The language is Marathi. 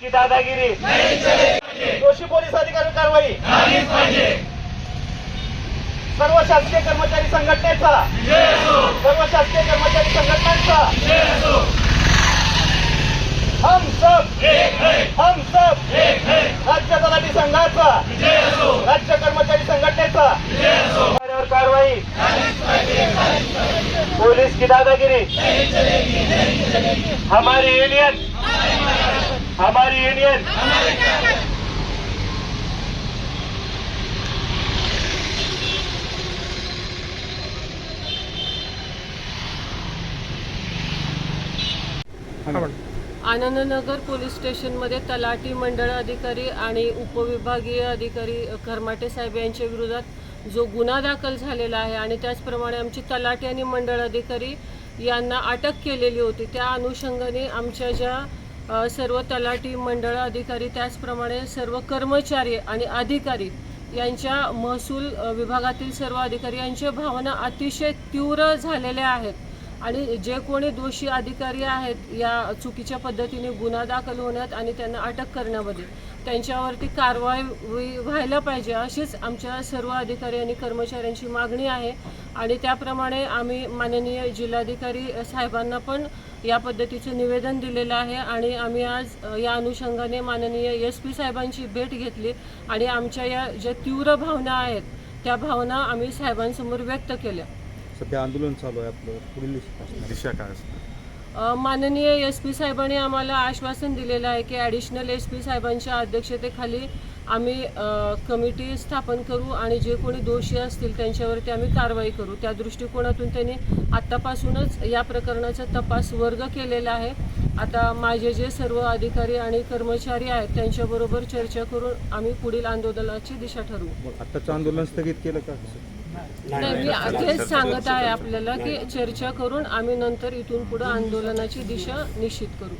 की दादागिरी? दोषी पोलीस अधिकारी कारवाई? सर्व शासकीय कर्मचारी संघटनेचा? सर्व शासकीय कर्मचारी संघटनांचा? हम सब हम सब राज्य तलाठी संघाचा? राज्य कर्मचारी संघटनेचा? कारवाई? पोलीस की दादागिरी? हमारी एलियन हमारी यूनियन आनंदनगर पोलीस स्टेशनमध्ये तलाठी मंडळ अधिकारी आणि उपविभागीय अधिकारी करमाटे साहेब यांच्या विरोधात जो गुन्हा दाखल झालेला आहे आणि त्याचप्रमाणे आमची तलाठी आणि मंडळ अधिकारी यांना अटक केलेली होती त्या अनुषंगाने आमच्या ज्या सर्व तलाठी मंडळ अधिकारी त्याचप्रमाणे सर्व कर्मचारी आणि अधिकारी यांच्या महसूल विभागातील सर्व अधिकारी यांच्या भावना अतिशय तीव्र झालेल्या आहेत. आणि जे कोणी दोषी अधिकारी आहेत या चुकीच्या पद्धतीने गुन्हा दाखल होण्यात आणि त्यांना अटक करण्यामध्ये त्यांच्यावरती कारवाई व्हायला पाहिजे अशीच आमच्या सर्व अधिकारी आणि कर्मचाऱ्यांची मागणी आहे. आणि त्याप्रमाणे आम्ही माननीय जिल्हाधिकारी साहेबांना पण या पद्धतीचं निवेदन दिलेलं आहे. आणि आम्ही आज या अनुषंगाने माननीय एस पी साहेबांची भेट घेतली. आणि आमच्या या ज्या तीव्र भावना आहेत त्या भावना आम्ही साहेबांसमोर व्यक्त केल्या. सध्या आंदोलन चालू आहे आपलं पुढील दिशा काय असणार? माननीय एस पी साहेबांनी आम्हाला आश्वासन दिलेलं आहे की ॲडिशनल एस पी साहेबांच्या अध्यक्षतेखाली आम्ही कमिटी स्थापन करू आणि जे कोणी दोषी असतील त्यांच्यावरती आम्ही कारवाई करू. त्या दृष्टिकोनातून त्यांनी आत्तापासूनच या प्रकरणाचा तपास वर्ग केलेला आहे. आता माझे जे सर्व अधिकारी आणि कर्मचारी आहेत त्यांच्याबरोबर चर्चा करून आम्ही पुढील आंदोलनाची दिशा ठरवू. मग आत्ताचं आंदोलन स्थगित केलं का? नाही मी तेच सांगत आहे आपल्याला की चर्चा करून आम्ही नंतर इथून पुढे आंदोलनाची दिशा निश्चित करू.